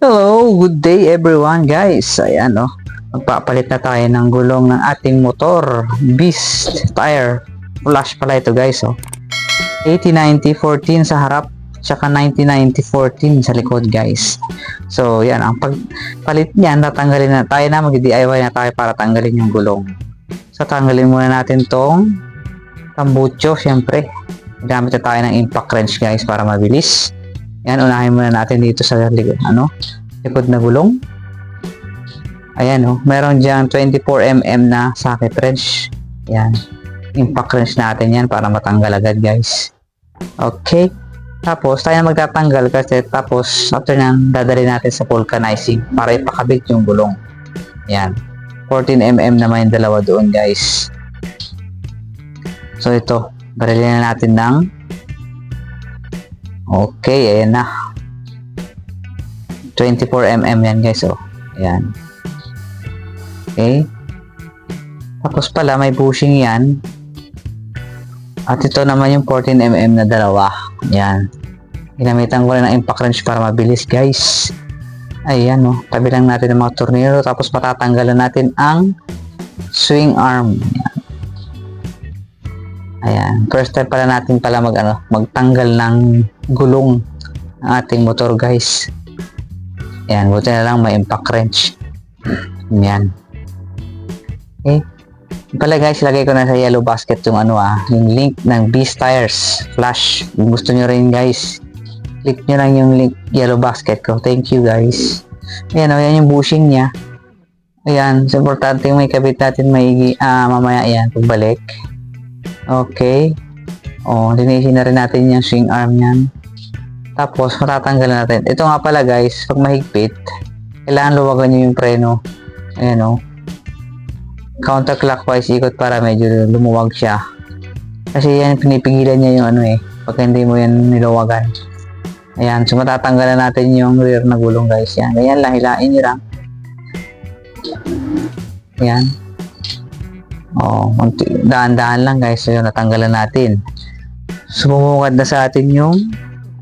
Hello, good day everyone guys. Ayan oh. Magpapalit na tayo ng gulong ng ating motor. Beast tire. Flash pala ito guys oh. 809014 sa harap tsaka 909014 sa likod guys. So yan ang pagpalit niyan tatanggalin na tayo na mag-DIY na tayo para tanggalin yung gulong. So tanggalin muna natin tong tambucho syempre. Gamit na tayo ng impact wrench guys para mabilis. Yan, unahin muna natin dito sa likod, ano, likod na gulong. Ayan, oh, meron diyang 24mm na socket wrench. Yan, impact wrench natin yan para matanggal agad, guys. Okay. Tapos, tayo magtatanggal kasi tapos, after nang dadali natin sa vulcanizing para ipakabit yung gulong. Yan. 14mm naman yung dalawa doon, guys. So, ito. Barili na natin ng Okay, ayan na. 24mm yan guys, oh. Ayan. Okay. Tapos pala, may bushing yan. At ito naman yung 14mm na dalawa. Ayan. Ginamitan ko rin ng impact wrench para mabilis guys. Ayan, oh. Tabi lang natin ng mga tornilyo. Tapos patatanggalan natin ang swing arm. Ayan. Ayan. First time pala natin pala mag, ano, magtanggal ng gulong ng ating motor guys. Ayan. Buti na lang may impact wrench. Ayan. Okay. Yun Pala guys, lagay ko na sa yellow basket yung ano ah, yung link ng Beast Tires Flash. Kung gusto nyo rin guys, click nyo lang yung link yellow basket ko. Thank you guys. Ayan o, yan yung bushing niya. Ayan, importante yung may kabit natin may ah, mamaya yan, pagbalik. Okay. O, linisin na rin natin yung swing arm niyan. Tapos, matatanggalan natin. Ito nga pala guys, pag mahigpit, kailangan luwagan nyo yung preno. Ayan o. Counterclockwise ikot para medyo lumuwag siya. Kasi yan, pinipigilan niya yung ano eh. Pag hindi mo yan niluwagan. Ayan, so matatanggalan natin yung rear na gulong guys. Yan, ganyan lang, hilain nyo lang. Ayan. Oh, daan-daan lang guys. So yun, natanggalan natin. Sumumungad na sa atin yung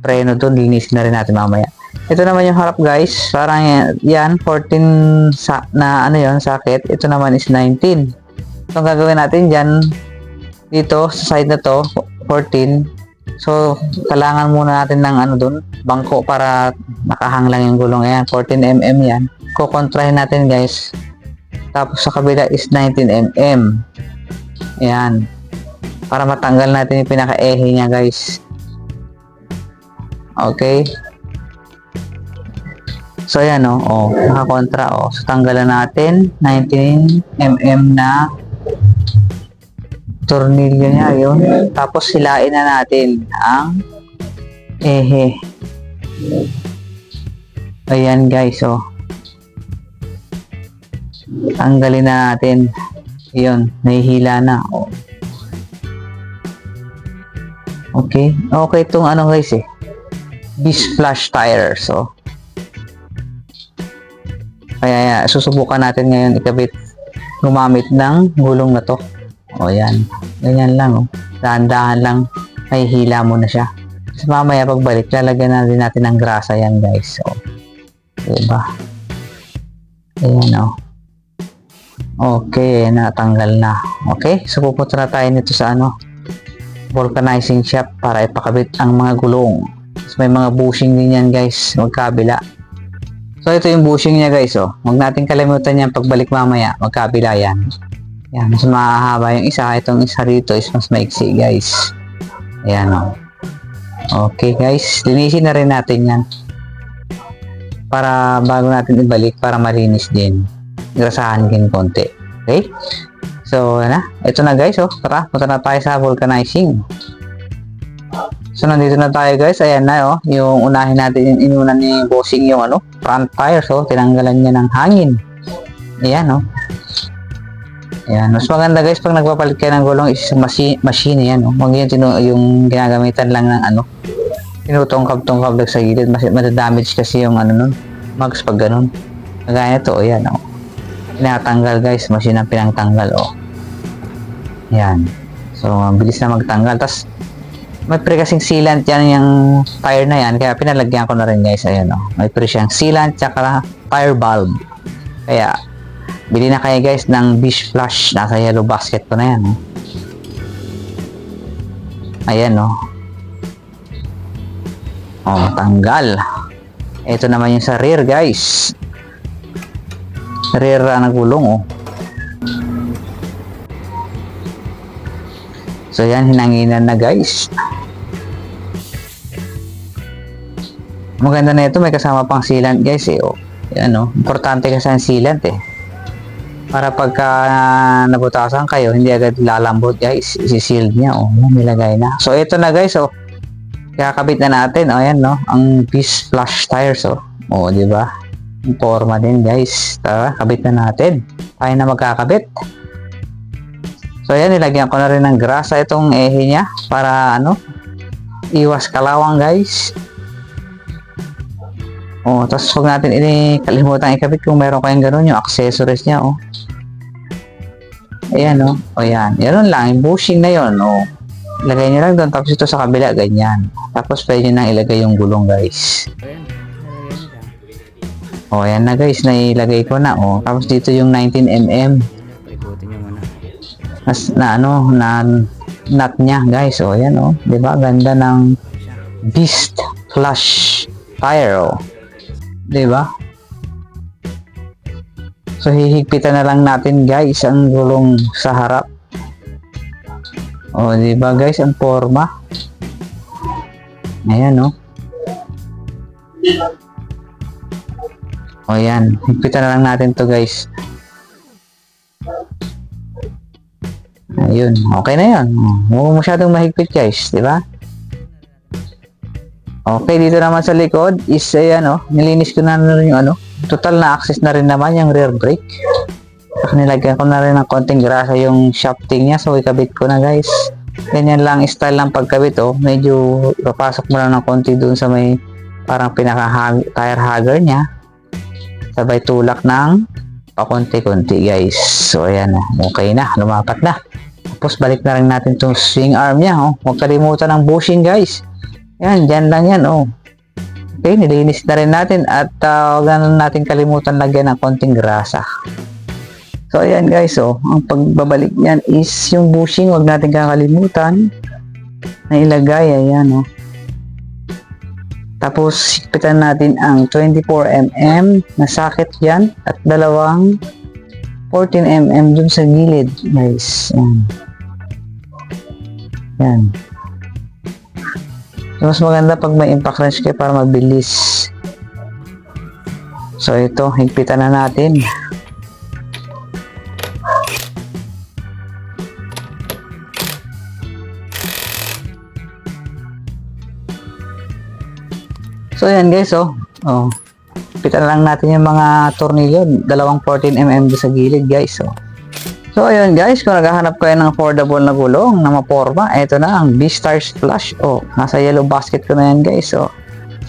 preno doon. Linisin na rin natin mamaya. Ito naman yung harap guys. Parang yan, yan 14 sa, na ano yon socket. Ito naman is 19. So, ang gagawin natin dyan, dito, sa side na to, 14. So, kailangan muna natin ng ano doon, bangko para nakahang lang yung gulong. Ayan, 14mm yan. Kukontrahin natin guys. Tapos sa kabila is 19mm. Ayan. Para matanggal natin yung pinaka-ehe niya guys. Okay. So ayan o. Oh, nakakontra o. Oh. So tanggalan natin 19mm na tornilyo niya yun. Tapos silain na natin ang ehe. Ayan guys oh. Tanggalin na natin. Yun, nahihila na. Okay. Okay itong ano guys eh. Beast flash tire. So, kaya susubukan natin ngayon ikabit gumamit ng gulong na to. O yan. Ganyan lang. Oh. Dahan-dahan lang. Nahihila mo na siya. Tapos mamaya pagbalik, lalagyan na din natin ng grasa yan guys. So, diba? Ayan o. Oh. Okay, natanggal na. Okay, so pupunta na tayo nito sa ano, vulcanizing shop para ipakabit ang mga gulong. So, may mga bushing din yan guys, magkabila. So ito yung bushing niya guys oh. Huwag natin kalimutan yan pagbalik mamaya, magkabila yan. Yan, mas mahahaba yung isa, itong isa rito is mas maiksi guys. Ayan oh. Okay guys, linisin na rin natin yan. Para bago natin ibalik, para malinis din grasahan din konti. Okay? So, na. Ito na guys, oh. Tara, punta na tayo sa vulcanizing. So, nandito na tayo guys. Ayan na, oh. Yung unahin natin, inuna ni bossing yung ano, front tires, oh. Tinanggalan niya ng hangin. Ayan, oh. Ayan. Mas maganda guys, pag nagpapalit kayo ng gulong is machine, machine yan, oh. Huwag yung, tinu- yung ginagamitan lang ng ano, tinutungkab-tungkab lang sa gilid. Mas, madadamage kasi yung ano nun. Mags pag ganun. Kagaya nito, oh. Ayan, oh pinatanggal guys machine ang pinangtanggal oh yan so ang bilis na magtanggal tas May pre kasing sealant yan yung tire na yan. Kaya pinalagyan ko na rin guys. Ayan o. May pre siyang sealant tsaka tire bulb. Kaya, bili na kayo guys ng Bish Flush. Nasa yellow basket ko na yan. Oh. Ayan o. Oh, tanggal. Ito naman yung sa rear guys. Uh, nagulong oh. So yan, hinanginan na guys. Maganda na ito, may kasama pang sealant guys eh. Oh. Yan oh. Importante kasi ang sealant eh. Para pagka nabutasan kayo, hindi agad lalambot guys. Isi-sealed niya oh. Nilagay na. So ito na guys oh. Kakabit na natin. Oh yan no. Ang Peace Flush Tires oh. Oh, di ba? Forma din guys. Tara, kabit na natin. Tayo na magkakabit. So ayan, nilagyan ko na rin ng grasa itong ehe niya para ano, iwas kalawang guys. Oh, tapos huwag natin ini kalimutan ikabit kung meron kayong ganun yung accessories niya oh. Ayan oh. O yan. Yan lang, yung bushing na yon oh. Ilagay niyo lang doon tapos ito sa kabila ganyan. Tapos pwede nyo nang ilagay yung gulong guys. Oh, ayan na guys, nailagay ko na oh. Tapos dito yung 19mm Ikutin nyo muna. nas na ano na nut niya guys. Oh yan oh di ba ganda ng beast flush tire oh di ba so hihigpitan na lang natin guys ang gulong sa harap. Oh di ba guys ang forma? Ayan oh oh yan higpitan na lang natin to guys Ayun, okay na yun. Huwag masyadong mahigpit guys, di ba? Okay, dito naman sa likod is ayan oh, nilinis ko na rin yung ano, total na access na rin naman yung rear brake. Tapos nilagyan ko na rin ng konting grasa yung shafting niya, so ikabit ko na guys. Ganyan lang style ng pagkabit oh, medyo papasok mo lang ng konti dun sa may parang pinaka tire hugger niya. Sabay tulak ng pakonti-konti guys. So ayan okay na, lumapat na. Tapos balik na rin natin itong swing arm niya. Oh. Huwag kalimutan ng bushing guys. Yan, dyan lang yan. Oh. Okay, nilinis na rin natin at uh, huwag na natin kalimutan lagyan ng konting grasa. So ayan guys, oh, ang pagbabalik niyan is yung bushing, huwag natin kakalimutan na ilagay. Ayan, oh. Tapos, sikpitan natin ang 24mm na socket yan at dalawang 14mm dun sa gilid, guys. Yan. Yan. Mas maganda pag may impact wrench kayo para mabilis. So, ito, higpitan na natin. So, yan guys, oh. Oh. Pitan lang natin yung mga tornilyo. Dalawang 14mm sa gilid, guys, oh. So, ayun guys, kung naghahanap kayo ng affordable na gulong na maporma, ito na ang B-Stars Flash. Oh, nasa yellow basket ko na yan, guys, oh.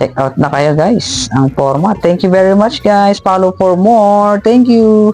Check out na kayo, guys, ang forma. Thank you very much, guys. Follow for more. Thank you.